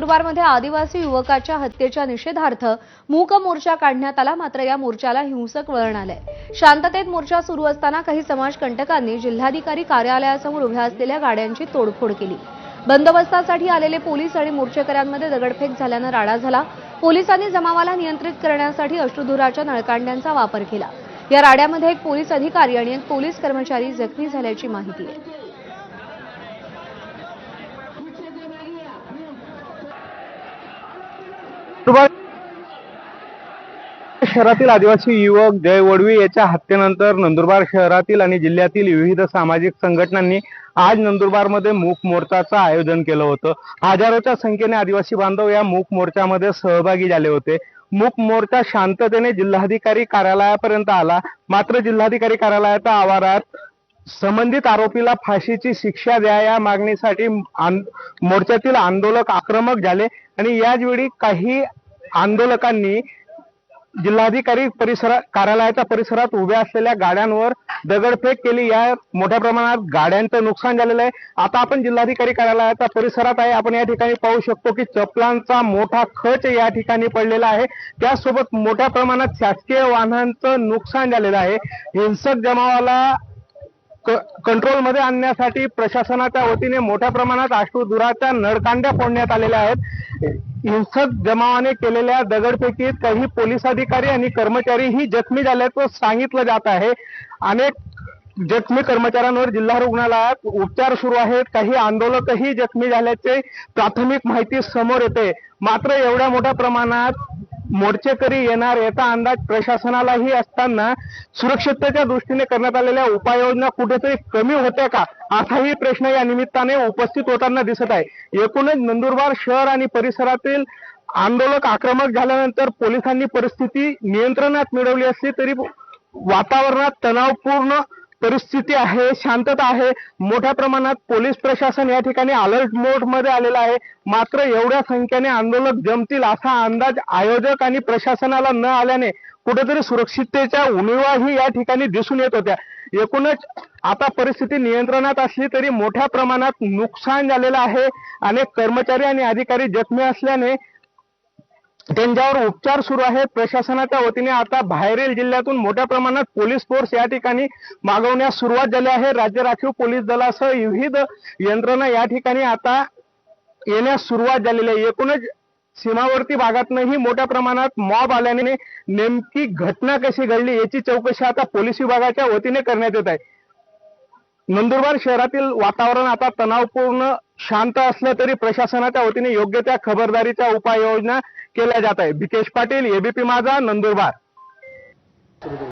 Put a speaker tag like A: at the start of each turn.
A: नंदुरबारमध्ये आदिवासी युवकाच्या हत्येच्या निषेधार्थ मूक मोर्चा काढण्यात आला मात्र या मोर्चाला हिंसक वळण आलंय. शांततेत मोर्चा सुरू असताना काही समाजकंटकांनी जिल्हाधिकारी कार्यालयासमोर उभ्या असलेल्या गाड्यांची तोडफोड केली. बंदोबस्तासाठी आलेले पोलीस आणि मोर्चेकऱ्यांमध्ये दगडफेक झाल्यानं राडा झाला. पोलिसांनी जमावाला नियंत्रित करण्यासाठी अश्रुधुराच्या नळकांड्यांचा वापर केला. या राड्यामध्ये एक पोलीस अधिकारी आणि एक पोलीस कर्मचारी जखमी झाल्याची माहिती आहे.
B: शहरातील आदिवासी युवक जय वडवी याच्या हत्येनंतर नंदुरबार शहरातील आणि जिल्ह्यातील विविध सामाजिक संघटनांनी आज नंदुरबारमध्ये मूक मोर्चाचं आयोजन केलं होतं. हजारोच्या संख्येने आदिवासी बांधव या मूक मोर्चामध्ये सहभागी झाले होते. मूक मोर्चा शांततेने जिल्हाधिकारी कार्यालयापर्यंत आला. मात्र जिल्हाधिकारी कार्यालयाच्या आवारात संबंधित आरोपीला फाशीची शिक्षा द्या या मागणीसाठी मोर्चातील आंदोलक आक्रमक झाले आणि याचवेळी काही आंदोलकांनी जिल्हाधिकारी परिसरा कार्यालयाच्या परिसरात उभ्या असलेल्या गाड्यांवर दगडफेक केली. या मोठ्या प्रमाणात गाड्यांचं नुकसान झालेलं आहे. आता आपण जिल्हाधिकारी कार्यालयाच्या परिसरात आहे. आपण या ठिकाणी पाहू शकतो की चपलांचा मोठा खच या ठिकाणी पडलेला आहे. त्यासोबत मोठ्या प्रमाणात शासकीय वाहनांचं नुकसान झालेलं आहे. हिंसक जमावाला कंट्रोलमध्ये आणण्यासाठी प्रशासनाच्या वतीने मोठ्या प्रमाणात अश्रुधुराच्या नळकांड्या फोडण्यात आलेल्या आहेत. हिंसक जमावाने केलेल्या दगडफेकीत काही पोलीस अधिकारी आणि कर्मचारीही जखमी झाल्याचं सांगितलं जात आहे. अनेक जखमी कर्मचाऱ्यांवर जिल्हा रुग्णालयात उपचार सुरू आहेत. काही आंदोलकही जखमी झाल्याचे प्राथमिक माहिती समोर येते. मात्र एवढ्या मोठ्या प्रमाणात मोर्चेकरी येणार याचा अंदाज प्रशासनालाही असताना सुरक्षिततेच्या दृष्टीने करण्यात आलेल्या उपाययोजना कुठेतरी कमी होत्या का? असाही प्रश्न या निमित्ताने उपस्थित होताना दिसत आहे. एकूणच नंदुरबार शहर आणि परिसरातील आंदोलक आक्रमक झाल्यानंतर पोलिसांनी परिस्थिती नियंत्रणात मिळवली असली तरी वातावरणात तणावपूर्ण परिस्थिती आहे शांतता आहे. मोठ्या प्रमाणात पोलीस प्रशासन या ठिकाणी अलर्ट मोडमध्ये आलेलं आहे. मात्र एवढ्या संख्येने आंदोलक जमतील असा अंदाज आयोजक आणि प्रशासनाला न आल्याने कुठेतरी सुरक्षिततेच्या उणीवाही या ठिकाणी दिसून येत होत्या. एकूणच आता परिस्थिती नियंत्रणात असली तरी मोठ्या प्रमाणात नुकसान झालेलं आहे. अनेक कर्मचारी आणि अधिकारी जखमी असल्याने त्यांच्यावर उपचार सुरू आहेत. प्रशासनाच्या वतीने आता बाहेरील जिल्ह्यातून मोठ्या प्रमाणात पोलीस फोर्स या ठिकाणी मागवण्यास सुरुवात झाली आहे. राज्य राखीव पोलीस दलासह विविध यंत्रणा या ठिकाणी आता येण्यास सुरुवात झालेली आहे. एकूणच सीमावर्ती भागातनंही मोठ्या प्रमाणात मॉब आल्याने नेमकी घटना कशी घडली याची चौकशी आता पोलीस विभागाच्या वतीने करण्यात येत आहे. नंदुरबार शहरातील वातावरण आता तणावपूर्ण शांत असलं तरी प्रशासनाच्या वतीने योग्य त्या खबरदारीच्या उपाययोजना केल्या जात आहे भिकेश पाटील एबीपी माझा नंदुरबार.